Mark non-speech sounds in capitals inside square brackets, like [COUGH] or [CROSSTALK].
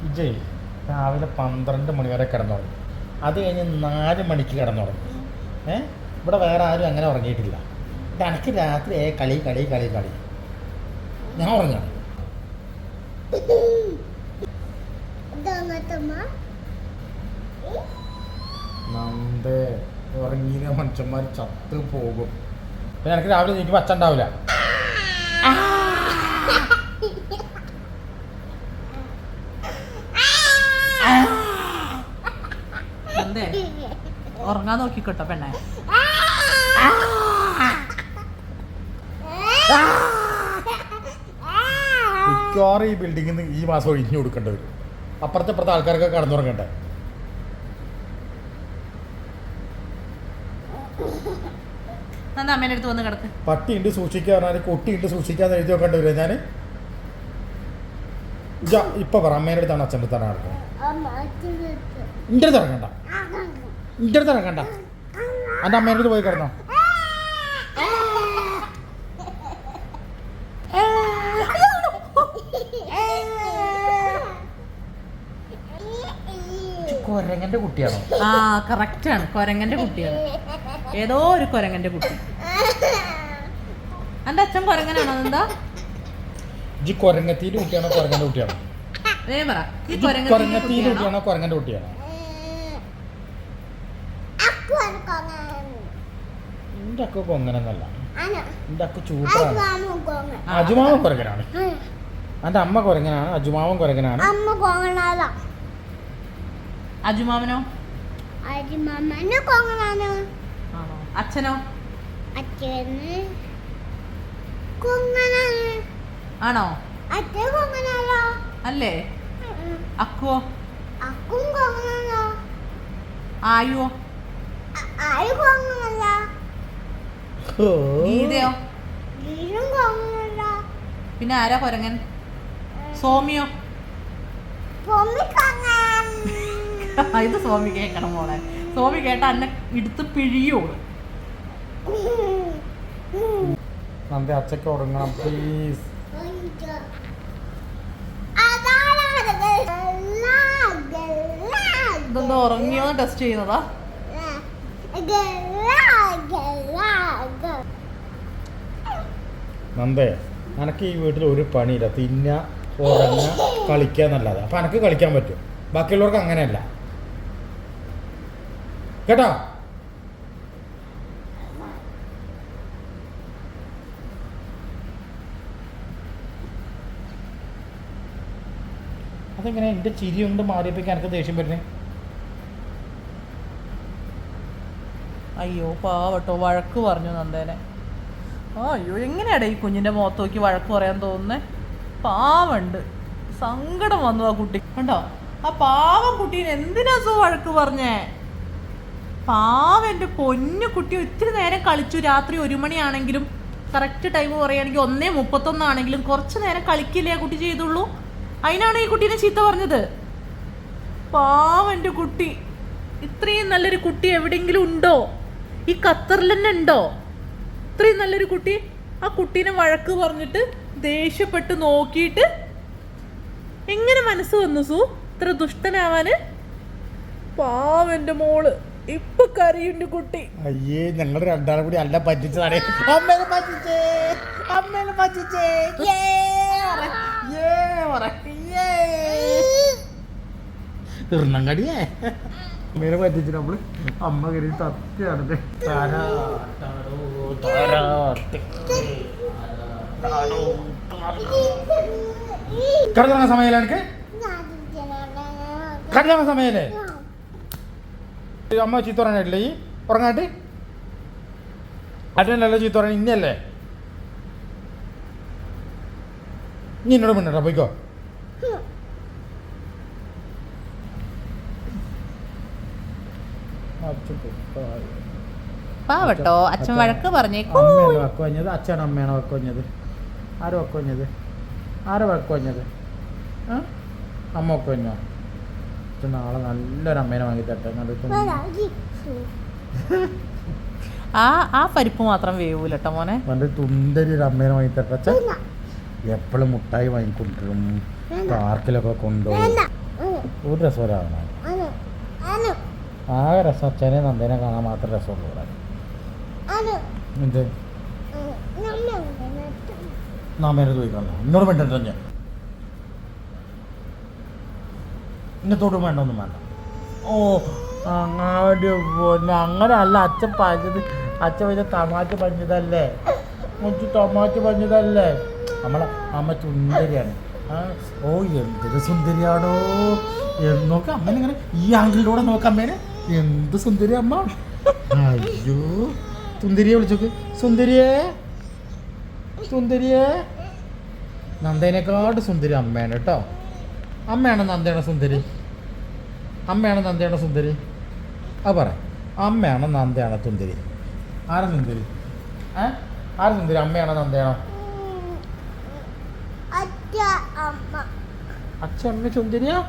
വിജയ് രാവിലെ പന്ത്രണ്ട് മണി വരെ കിടന്നുറങ്ങി അത് കഴിഞ്ഞ് നാല് മണിക്ക് കിടന്നുറങ്ങി ഏ? ഇവിടെ വേറെ ആരും അങ്ങനെ ഉറങ്ങിയിട്ടില്ല. എനിക്ക് രാത്രി ഏ കളി കളി കളി കളി. ഞാൻ ഉറങ്ങണം നന്ദേ ഉറങ്ങിയ മനുഷ്യന്മാർ ചത്ത് പോകും. പിന്നെ എനിക്ക് രാവിലെ നീക്കുമ്പോൾ അച്ഛൻ ഉണ്ടാവില്ല എന്തേ ഉറങ്ങാൻ നോക്കിക്കോട്ടോ പെണ്ണെ. മിക്കവാറും ഈ ബിൽഡിങ്ങിൽ നിന്ന് ഈ മാസം ഒഴിഞ്ഞു കൊടുക്കേണ്ടി വരും. അപ്പുറത്തെ അപ്പുറത്തെ ആൾക്കാരൊക്കെ കടന്നുറങ്ങണ്ടേ? നന്ദ അമ്മേന്റെ അടുത്ത് വന്ന് കിടക്ക്. പട്ടിയുണ്ട് സൂക്ഷിക്കുക പറഞ്ഞാൽ കുട്ടിയുണ്ട് സൂക്ഷിക്കാന്ന് എഴുതി വെക്കേണ്ടി വരും ഞാൻ ഇപ്പൊ പറ അമ്മേന്റെ അടുത്താണ് അച്ഛന്റെ അടുത്താണ് നടക്കുന്നത് അടുത്ത് ഇറങ്ങണ്ട. അടുത്ത് ഇറങ്ങണ്ട. എന്റെ അമ്മേന്റെ അടുത്ത് പോയി കിടന്നോ. കൊരങ്ങന്റെ കുട്ടിയാണോ? ആ കറക്റ്റ് ആണ്. കൊരങ്ങന്റെ കുട്ടിയാണ്. ഏതോ ഒരു കൊരങ്ങന്റെ കുട്ടി. എന്റെ അച്ഛൻ കൊരങ്ങനാണോ എന്താ ഇജി കൊരങ്ങത്തിന്റെ കുട്ടിയാണോ കൊരങ്ങന്റെ കുട്ടിയാണോ? പറ. ഈ കൊരങ്ങത്തിന്റെ കുട്ടിയാണോ കൊരങ്ങന്റെ കുട്ടിയാണോ? എന്റെ അക്ക കൊങ്ങനെന്നല്ല എന്റെ അക്ക ചൂട്ടാണ് അജുമാവൻ കൊരങ്ങനാണ്. എന്റെ അമ്മ കൊരങ്ങനാണ് അജുമാവൻ കൊരങ്ങനാണ്. അജുമാമനോ? അച്ഛനോ? ആണോ? അല്ലേ? അക്കുവോ? അക്കും ആയുവോ? ആര് കൊങ്ങണല്ല ഓ. ഗീതയോ? പിന്നെ ആരാ കൊരങ്ങൻ? സോമിയോ? [LAUGHS] ഇത് സോമി കേക്കണം മോളെ. സോമി കേട്ട അന്നെ എടുത്ത് പിഴിയോ നന്ദി അച്ഛക്ക് ഉറങ്ങണം. പ്ലീസ് ഇതെന്തോ ഉറങ്ങിയോന്ന് ടെസ്റ്റ് ചെയ്യുന്നതാ. നന്ദേ അനക്ക് ഈ വീട്ടിൽ ഒരു പണിയില്ല. തിന്ന ഉറങ്ങ കളിക്കുക എന്നല്ലാതെ. അപ്പം അനക്ക് കളിക്കാൻ പറ്റും. ബാക്കിയുള്ളവർക്ക് അങ്ങനെയല്ല. കേട്ടോ? അതെങ്ങനെ എന്റെ ചിരി കൊണ്ട് മാറിയപ്പോ എനിക്ക് ദേഷ്യം വരുന്നേ? അയ്യോ പാവട്ടോ വഴക്ക് പറഞ്ഞു നന്ദേനെ. ആ അയ്യോ എങ്ങനെയാടേ ഈ കുഞ്ഞിന്റെ മുഖത്ത് നോക്കി വഴക്ക് പറയാൻ തോന്നുന്നേ? പാവണ്ട്. സങ്കടം വന്നു ആ കുട്ടി. കണ്ടോ? ആ പാവം കുട്ടീനെ എന്തിനാ സോ വഴക്ക് പറഞ്ഞേ? പാവം എന്റെ പൊന്നു കുട്ടി ഒത്തിരി നേരം കളിച്ചു. രാത്രി ഒരു മണിയാണെങ്കിലും കറക്റ്റ് ടൈം പറയുകയാണെങ്കിൽ ഒന്നേ മുപ്പത്തൊന്നാണെങ്കിലും കുറച്ച് നേരം കളിക്കില്ലേ ആ കുട്ടി ചെയ്തുള്ളൂ? അതിനാണ് ഈ കുട്ടീനെ ചീത്ത പറഞ്ഞത്. പാവം എന്റെ കുട്ടി. ഇത്രയും നല്ലൊരു കുട്ടി എവിടെയെങ്കിലും ഉണ്ടോ? ഈ ഖത്തറിൽ തന്നെ ഉണ്ടോ ഇത്രയും നല്ലൊരു കുട്ടി. ആ കുട്ടീനെ വഴക്ക് പറഞ്ഞിട്ട് ദേഷ്യപ്പെട്ട് നോക്കിയിട്ട് എങ്ങനെ മനസ്സ് വന്നു സു? ഇത്ര ദുഷ്ടനാവാന്? പാവന്റെ എന്റെ മോൾ. ഇപ്പൊ കരയുണ്ട് കുട്ടി. അയ്യേ ഞങ്ങൾ രണ്ടാളും കൂടി അല്ല പറ്റിച്ചതാണ്. അമ്മേനെ പറ്റിച്ചേ. അമ്മേനെ പറ്റിച്ചേ. യേ പറ, അമ്മേനെ പറ്റിച്ച് നമ്മൾ അമ്മ കയറി തത്തിയാണ് കിടന്ന സമയല്ലേ എനിക്ക് കിടന്ന സമയല്ലേ? അമ്മ ചീത്ത പറഞ്ഞിട്ടില്ലേ ഈ? ഉറങ്ങാട്ട്? അച്ഛനല്ല ചീത്ത പറയാൻ ഇന്നല്ലേ? ഇനി എന്നോട് മിണ്ടോ പോയിക്കോ. പാവട്ടോ? അച്ഛൻ വഴക്ക് പറഞ്ഞേക്കൂ അച്ഛൻ അമ്മയാണ് അച്ഛനാണ് അമ്മയാണോ വക്കുവഞ്ഞത് ആര് വക്കുവഞ്ഞത് ആര് വക്കുവഞ്ഞത് ആ? അമ്മ വക്കുവഞ്ഞോ അച്ഛൻ നാളെ നല്ലൊരു അമ്മേനെ വാങ്ങി തട്ടെ ആ ആ പരിപ്പ് മാത്രം വേവൂലട്ടോ മോനെ. നല്ല തുന്തരി ഒരു അമ്മേനെ വാങ്ങി തട്ടെ അച്ഛൻ എപ്പോഴും മുട്ടായി വാങ്ങിക്കൊണ്ടിരും. പാർക്കിലൊക്കെ കൊണ്ടുപോകും ഒരു അനു ആകെ രസം അച്ഛനെ നന്ദനെ കാണാൻ മാത്രം രസമുള്ളൂ ഇവിടെ. എന്ത്? നാമേനെ ചോദിക്കണല്ലോ എന്നോട് വേണ്ടോ ഞാൻ. ഇന്നത്തോടും വേണ്ട ഒന്നും വേണ്ട. ഓ അങ്ങാടി പോന്നെ. അങ്ങനെ അല്ല അച്ഛൻ പറഞ്ഞത് അച്ഛൻ വലിയ തമാറ്റ് പഞ്ഞതല്ലേ മുച്ചു തമാറ്റ് പഞ്ഞതല്ലേ നമ്മളെ അമ്മ സുന്ദരിയാണ്. ഓ എന്തൊരു സുന്ദരിയാണോ എന്ന് നോക്ക അമ്മേനെ ഇങ്ങനെ ഈ ആംഗിളിലൂടെ നോക്കാം അമ്മേനെ. എന്ത് സുന്ദരി അമ്മ? അയ്യോ സുന്ദരിയെ വിളിച്ചോക്ക്. സുന്ദരിയേ സുന്ദരിയേ. നന്ദേനെക്കാട്ട് സുന്ദരി അമ്മയാണ് കേട്ടോ. അമ്മയാണ് നന്ദയുടെ സുന്ദരി? അമ്മയാണ് നന്ദയുടെ സുന്ദരി? അത് പറ. അമ്മയാണ് നന്ദയാണ് സുന്ദരി? ആരാ സുന്ദരി? ഏ? ആരാ സുന്ദരി? അമ്മയാണോ നന്ദയാണോ? അച്ഛ അമ്മ. അച്ഛ അമ്മ സുന്ദരിയാ?